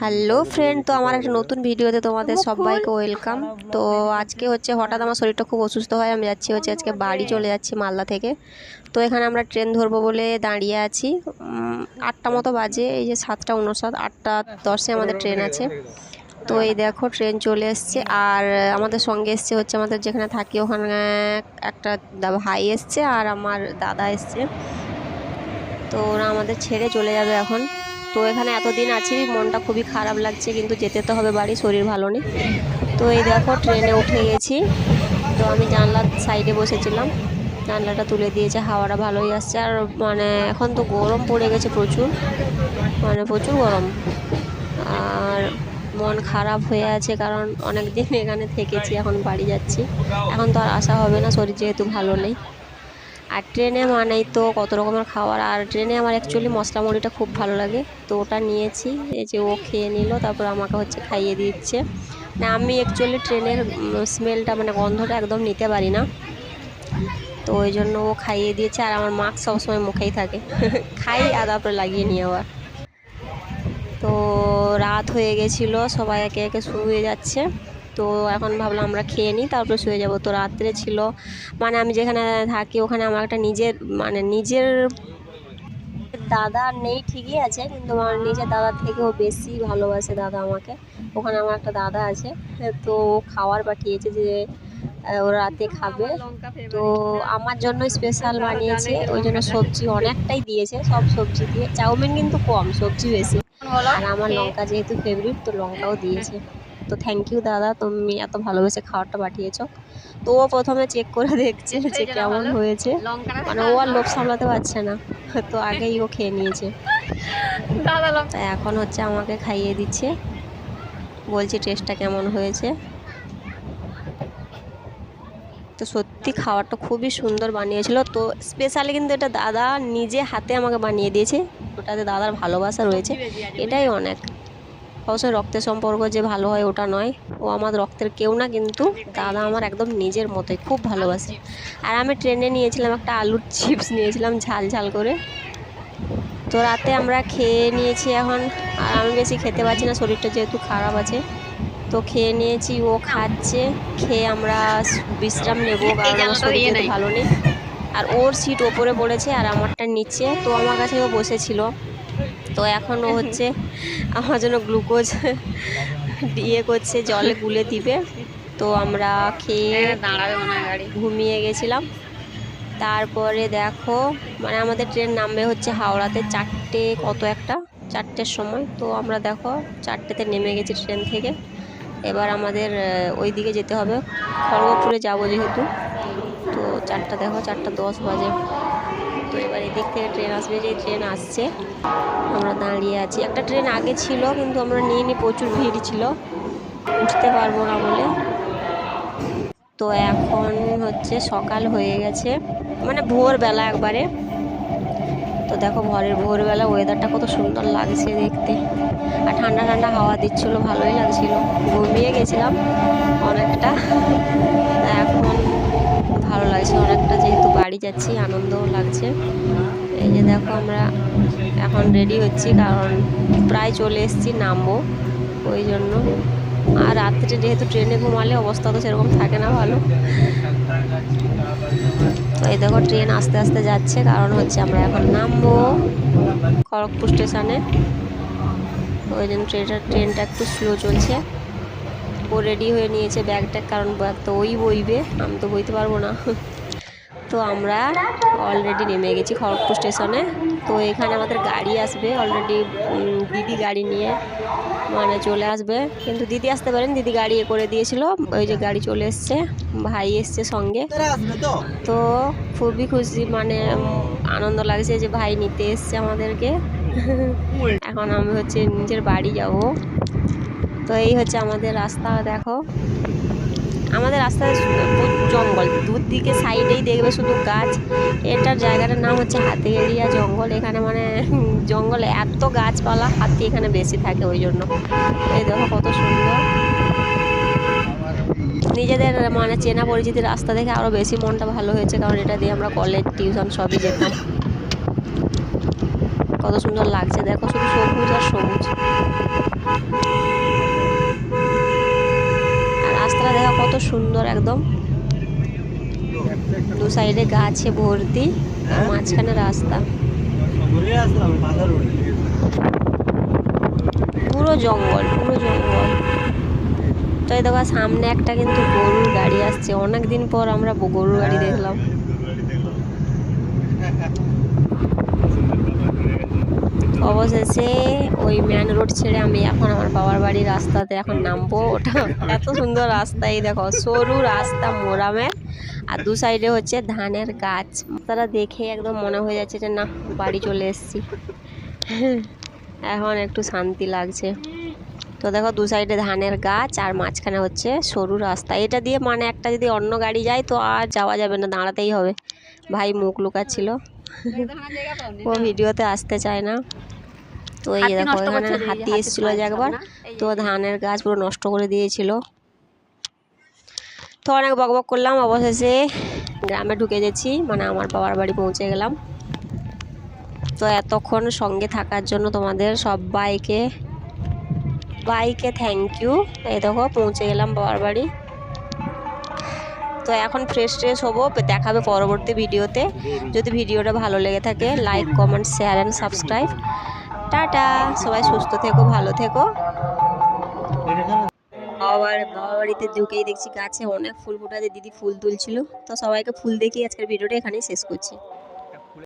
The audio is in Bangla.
হ্যালো ফ্রেন্ড তো আমার একটা নতুন ভিডিওতে তোমাদের সবাইকে ওয়েলকাম তো আজকে হচ্ছে হঠাৎ আমার শরীরটা খুব অসুস্থ হয় আমি যাচ্ছি হচ্ছে আজকে বাড়ি চলে যাচ্ছি মালদা থেকে। তো এখানে আমরা ট্রেন ধরবো বলে দাঁড়িয়ে আছি। আটটা মতো বাজে এই যে সাতটা উনষাট আটটা দশে আমাদের ট্রেন আছে। তো এই দেখো ট্রেন চলে এসছে। আর আমাদের সঙ্গে এসছে হচ্ছে আমাদের যেখানে থাকি ওখানে একটা ভাই এসছে আর আমার দাদা এসছে। তো ওরা আমাদের ছেড়ে চলে যাবে এখন। তো এখানে এতদিন আছি, মনটা খুবই খারাপ লাগছে, কিন্তু যেতে তো হবে বাড়ি, শরীর ভালো নেই। তো এই দেখো, ট্রেনে উঠে গেছি। তো আমি জানলার সাইডে বসেছিলাম। জানলাটা তুলে দিয়েছে, হাওয়াটা ভালোই আসছে। আর মানে এখন তো গরম পড়ে গেছে প্রচুর। মানে প্রচুর গরম। আর মন খারাপ হয়ে আছে, কারণ অনেক দিন এখানে থেকেছি, এখন বাড়ি যাচ্ছি। এখন তো আর আসা হবে না, শরীর যেহেতু ভালো নেই। আর ট্রেনে মানেই তো কত রকমের খাবার। আর ট্রেনে আমার অ্যাকচুয়ালি মশলা মুড়িটা খুব ভালো লাগে। তো ওটা নিয়েছি। এই যে ও খেয়ে নিল, তারপর আমাকে হচ্ছে খাইয়ে দিচ্ছে। না আমি অ্যাকচুয়ালি ট্রেনের স্মেলটা মানে গন্ধটা একদম নিতে পারি না। তো ওই জন্য ও খাইয়ে দিয়েছে। আর আমার মাস্ক সবসময় মুখেই থাকে। খাই আর তারপরে লাগিয়ে নিয়ে আবার। তো রাত হয়ে গেছিল। সবাই একে একে শুয়ে যাচ্ছে। তো এখন ভাবলাম আমরা খেয়ে নিই, তারপরে শুয়ে যাব। তো রাত্রে ছিল মানে আমি যেখানে থাকি ওখানে আমার একটা নিজের মানে নিজের দাদা নেই ঠিকই আছে, কিন্তু আমার নিজের দাদার থেকেও বেশি ভালোবাসে দাদা আমাকে। ওখানে আমার একটা দাদা আছে, তো ও খাবার পাঠিয়েছে যে ও রাতে খাবে। তো আমার জন্য স্পেশাল বানিয়েছে, ওই জন্য সবজি অনেকটাই দিয়েছে, সব সবজি দিয়ে। চাউমিন কিন্তু কম, সবজি বেশি। আর আমার লঙ্কা যেহেতু ফেভারিট তো লঙ্কাও দিয়েছে। তো থ্যাংক ইউ দাদা তুমি এত ভালোবেসে খাবারটা পাঠিয়েছো। তো ও প্রথমে চেক করে দেখছে যে কেমন হয়েছে। মানে ও আর লোভ সামলাতে পারছে না। তো আগেই ও খেয়ে নিয়েছে। তা এখন হচ্ছে আমাকে খাইয়ে দিচ্ছে। বলছি টেস্টটা কেমন হয়েছে। তো সত্যি খাবারটা খুবই সুন্দর বানিয়েছিল। তো স্পেশালি কিন্তু এটা দাদা নিজে হাতে আমাকে বানিয়ে দিয়েছে। ওটাতে দাদার ভালোবাসা রয়েছে। এটাই অনেক। অবশ্যই রক্তের সম্পর্ক যে ভালো হয় ওটা নয়। ও আমার রক্তের কেউ না কিন্তু দাদা আমার একদম নিজের মতোই খুব ভালোবাসে। আর আমি ট্রেনে নিয়েছিলাম একটা আলুর চিপস নিয়েছিলাম ঝাল ঝাল করে। তো রাতে আমরা খেয়ে নিয়েছি এখন আর আমি বেশি খেতে পারছি না শরীরটা যেহেতু খারাপ আছে। তো খেয়ে নিয়েছি ও খাচ্ছে খেয়ে আমরা বিশ্রাম নেব কারণ আমার শরীর যেহেতু ভালো নেই। আর ওর সিট ওপরে পড়েছে আর আমারটা নিচে তো আমার কাছে ও বসেছিল। তো এখন হচ্ছে আমার জন্য গ্লুকোজ দিয়ে করছে জলে গুলে দিবে। তো আমরা খেয়ে দাঁড়াবে গাড়ি। ঘুমিয়ে গেছিলাম। তারপরে দেখো মানে আমাদের ট্রেন নামবে হচ্ছে হাওড়াতে চারটে কত একটা চারটের সময়। তো আমরা দেখো চারটেতে নেমে গেছি ট্রেন থেকে। এবার আমাদের ওই দিকে যেতে হবে। খড়গপুরে যাব যেহেতু। তো চারটা দেখো, চারটা দশ বাজে। তো এবার এদিক থেকে ট্রেন আসবে, যে ট্রেন আসছে, আমরা দাঁড়িয়ে আছি। একটা ট্রেন আগে ছিল, কিন্তু আমরা নিয়ে নিই প্রচুর ভিড় ছিল। উঠতে পারব না বলে। তো এখন হচ্ছে সকাল হয়ে গেছে মানে ভোরবেলা একবারে। তো দেখো ভোরের ভোরবেলা ওয়েদারটা কত সুন্দর লাগছে দেখতে। আর ঠান্ডা ঠান্ডা হাওয়া দিচ্ছিল, ভালোই লাগছিল। ঘুমিয়ে গেছিলাম অনেকটা। এখন ভালো লাগছে। অনেকটা যেহেতু বাড়ি যাচ্ছি, আনন্দও লাগছে। এই যে দেখো আমরা এখন রেডি হচ্ছি, কারণ প্রায় চলে এসেছি নামবো। ওই জন্য। আর রাত্রে যেহেতু ট্রেনে ঘুমালে অবস্থা তো সেরকম থাকে না ভালো। তো এই দেখো ট্রেন আস্তে আস্তে যাচ্ছে, কারণ হচ্ছে আমরা এখন নামবো খড়গপুর স্টেশনে। ওই জন্য ট্রেনটা ট্রেনটা একটু স্লো চলছে। ও রেডি হয়ে নিয়েছে ব্যাগ ট্যাগ কারণ ব্যাগ তো ওই বইবে, আমি তো বইতে পারব না। তো আমরা অলরেডি নেমে গেছি খড়গপুর স্টেশনে তো এখানে আমাদের গাড়ি আসবে অলরেডি দিদি গাড়ি নিয়ে মানে চলে আসবে। কিন্তু দিদি আসতে পারেন, দিদি গাড়ি এ করে দিয়েছিল, ওই যে গাড়ি চলে এসছে, ভাই এসছে সঙ্গে। তো খুবই খুশি মানে আনন্দ লাগছে যে ভাই নিতে এসছে আমাদেরকে। এখন আমি হচ্ছে নিজের বাড়ি যাব। তো এই হচ্ছে আমাদের রাস্তা, দেখো। আমাদের প্রচুর জঙ্গল। দুদিকে সাইডেই দেখবে শুধু গাছ। এটার জায়গাটার নাম হচ্ছে হাতি এরিয়া জঙ্গল। এখানে মানে জঙ্গলে এত গাছপালা, হাতি এখানে বেশি থাকে ওই জন্য। এই দেখো কত সুন্দর। নিজেদের মানে চেনা পরিচিতির রাস্তা দেখে আরও বেশি মনটা ভালো হয়েছে, কারণ এটা দিয়ে আমরা কলেজ, টিউশন সবই যেতাম। কত সুন্দর লাগছে। দেখো শুধু সবুজ আর সবুজ। সুন্দর একদম। দু সাইডে গাছে ভর্তি, মাঝখানে রাস্তা। পুরো জঙ্গল পুরো জঙ্গল। তো এই দেখো, সামনে একটা কিন্তু গরুর গাড়ি আসছে। অনেকদিন পর আমরা গরুর গাড়ি দেখলাম। অবশেষে ওই মেন রোড ছেড়ে আমি এখন আমার বাবার বাড়ির রাস্তাতে এখন নামবো। ওটা এত সুন্দর রাস্তা এই দেখো, সরু রাস্তা মোরামের আর দু সাইডে হচ্ছে ধানের গাছ। তারা দেখে একদম মনে হয়ে যাচ্ছে যে না, বাড়ি চলে এসেছি। এখন একটু শান্তি লাগছে। তো দেখো দু সাইডে ধানের গাছ, আর মাঝখানে হচ্ছে সরু রাস্তা। এটা দিয়ে মানে একটা যদি অন্য গাড়ি যায় তো আর যাওয়া যাবে না, দাঁড়াতেই হবে। ভাই মুখ লুকাচ্ছিল। ও ভিডিওতে আসতে চায় না। তো এই দেখো এখানে হাতি এসেছিল যে একবার। তো ধানের গাছ পুরো নষ্ট করে দিয়েছিল। তো অনেক বকবক করলাম অবশেষে গ্রামে ঢুকে গেছি মানে আমার বাবার বাড়ি পৌঁছে গেলাম। তো এতক্ষণ সঙ্গে থাকার জন্য তোমাদের সবাইকে বাইকে থ্যাংক ইউ এই দেখো পৌঁছে গেলাম বাবার বাড়ি। তো এখন ফ্রেশ ট্রেশ হব দেখাবে পরবর্তী ভিডিওতে। যদি ভিডিওটা ভালো লেগে থাকে like comment share and subscribe tata! সবাই সুস্থ থেকো, ভালো থেকো। আবার বাবা বাড়িতে ঢুকেই দেখছি গাছে অনেক ফুল ফুটাতে দিদি ফুল তুলছিল। তো সবাইকে ফুল দেখিয়ে আজকের ভিডিওটা এখানেই শেষ করছি।